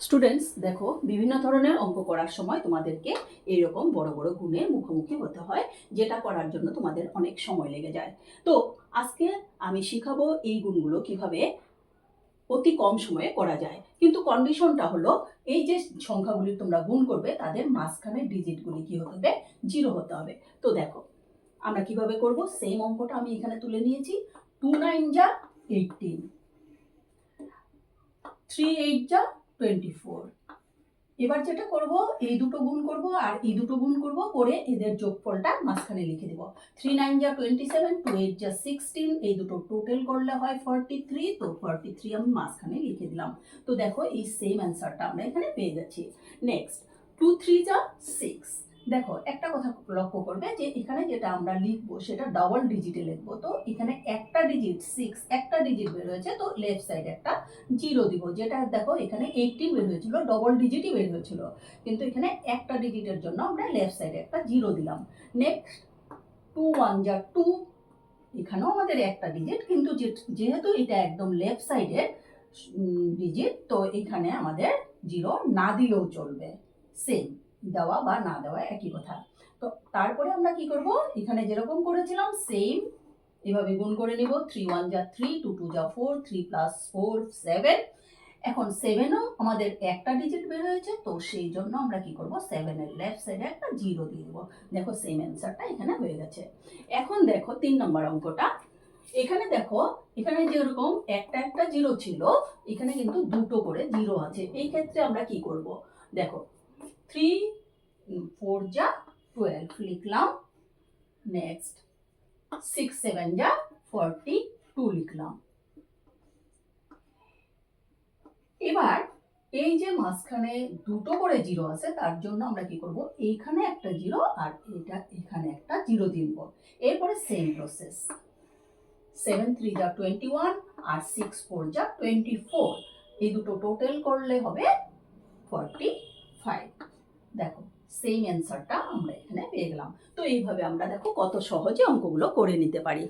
Students দেখো, বিভিন্ন ধরনের অঙ্ক করার সময় তোমাদেরকে এইরকম বড় বড় গুণের মুখোমুখি হতে হয়, যেটা করার জন্য তোমাদের অনেক সময় লেগে যায়। তো, আজকে আমি শিখাবো এই গুণগুলো কীভাবে অতি কম সময়ে করা যায়। কিন্তু কন্ডিশনটা হলো, এই যে সংখ্যাগুলি তোমরা গুণ করবে, তাদের মাঝখানে ডিজিটগুলি কি হতে হবে? জিরো হতে হবে। তো দেখো, আমরা কীভাবে করব? সেম অঙ্কটা আমি এখানে তুলে নিয়েছি। টু নাইন যা এইটিন থ্রি এইট যা টোয়েন্টি ফোর এবার যেটা করব, এই দুটো গুণ করব আর এই দুটো গুণ করব করে এদের যোগফলটা মাঝখানে লিখে দেব। থ্রি নাইন যা টোয়েন্টি সেভেন টু এইট যা সিক্সটিন এই দুটো টোটাল করলে হয় ফর্টি থ্রি তো ফর্টি থ্রি আমি মাঝখানে লিখে দিলাম। তো দেখো এই সেম অ্যান্সারটা আমরা এখানে পেয়ে যাচ্ছি। নেক্সট টু থ্রি যা দেখো, একটা কথা লক্ষ্য করবে যে এখানে যেটা আমরা লিখব সেটা ডাবল ডিজিটে লিখব। তো এখানে একটা ডিজিট সিক্স একটা ডিজিট বের হয়েছে, তো লেফট সাইডে একটা জিরো দিব। যেটা দেখো, এখানে এইটিন বের হয়েছিল ডবল ডিজিটই বের হয়েছিল। কিন্তু এখানে একটা ডিজিটের জন্য আমরা লেফট সাইডে একটা জিরো দিলাম। নেক্সট টু ওয়ান যা টু এখানেও আমাদের একটা ডিজিট কিন্তু যেহেতু এটা একদম লেফট সাইডের ডিজিট তো এখানে আমাদের জিরো না দিলেও চলবে। সেম দেওয়া বা না দেওয়া একই কথা। তো তারপরে আমরা কি করব? এখানে যেরকম করেছিলাম সেম এভাবে গুণ করে নিব। থ্রি ওয়ান যা থ্রি টু টু যা four three plus four seven এখন সেভেনও আমাদের একটা ডিজিট বের হয়েছে, তো সেই জন্য আমরা কি করব? সেভেনের লেফট সাইডে একটা জিরো দিয়ে দেবো। দেখো সেম অ্যান্সারটা এখানে হয়ে গেছে। এখন দেখো তিন নম্বর অঙ্কটা। এখানে দেখো, এখানে যেরকম একটা একটা জিরো ছিল, এখানে কিন্তু দুটো করে জিরো আছে। এই ক্ষেত্রে আমরা কি করব? দেখো থ্রি ফোর যা টুয়েলভ লিখলাম। নেক্সট সিক্স সেভেন যা ফর্টি টু লিখলাম। এবার এই যে মাঝখানে দুটো করে জিরো আছে, তার জন্য আমরা কি করব? এইখানে একটা জিরো আর এটা এখানে একটা জিরো দিব। এরপরে সেম প্রসেস সেভেন থ্রি যা টোয়েন্টি ওয়ান আর সিক্স ফোর যা টোয়েন্টি ফোর এই দুটো টোটাল করলে হবে ফর্টি ফাইভ দেখো সেম অ্যান্সারটা আমরা এখানে পেয়ে গেলাম। তো এইভাবে আমরা দেখো কত সহজে অঙ্কগুলো করে নিতে পারি।